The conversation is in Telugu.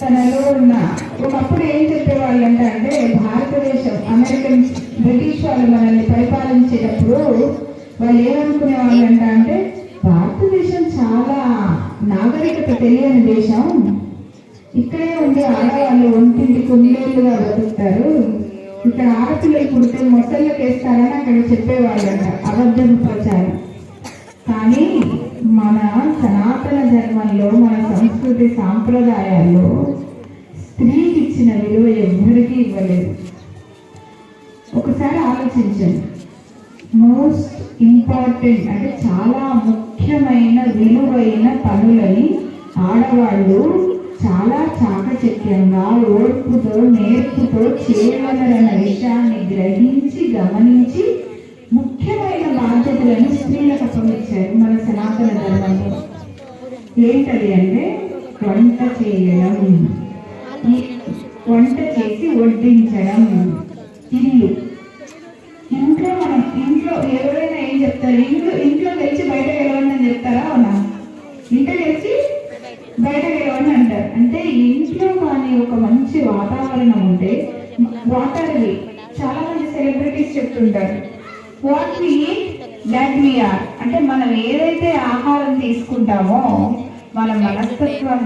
తనలో ఉన్న ఒకప్పుడు ఏం చెప్పేవాళ్ళు అంటే అంటే భారతదేశం అమెరికన్ బ్రిటిష్ వాళ్ళు మనల్ని పరిపాలించేటప్పుడు వాళ్ళు ఏమనుకునే వాళ్ళంట అంటే భారతదేశం చాలా నాగరికత తెలియని దేశం. ఇక్కడే ఉండే ఆడవాళ్ళు ఒంటింటి కొన్నేళ్ళుగా బతుకుతారు ఇక్కడ ఆడపిల్లలు పుడితే మొసళ్ళకి వేస్తారని అక్కడ చెప్పేవాళ్ళంట అబద్ధం ప్రచారం. కానీ మన సనాతన ధర్మంలో మన సంస్కృతి సాంప్రదాయాల్లో స్త్రీకి ఇచ్చిన విలువ ఎవ్వరికీ ఇవ్వలేదు. ఒకసారి ఆలోచించండి. మోస్ట్ ఇంపార్టెంట్ అంటే చాలా ముఖ్యమైన విలువైన పనులని ఆడవాళ్ళు చాలా చాకచక్యంగా ఓర్పుతో నేర్పుతో చేయగలరన్న విషయాన్ని గ్రహించి గమనించి ఏంటది అంటే వంట చేయడం. వంట చేసి వడ్డించడం. ఇల్లు. ఇంట్లో మనం ఇంట్లో ఎవరైనా ఏం చెప్తారు? ఇంట్లో ఇంట్లో గెలిచి బయట గెలవండి అని చెప్తారా? అవునా? ఇంట్లో గెలిచి బయట గెలవండి అంటారు. అంటే ఇంట్లో కానీ ఒక మంచి వాతావరణం ఉంటే వాటర్ చాలా మంది సెలబ్రిటీస్ చెప్తుంటారు. What we that we are. అంటే మనం ఏదైతే ఆహారం తీసుకుంటామో మన మనస్తత్వం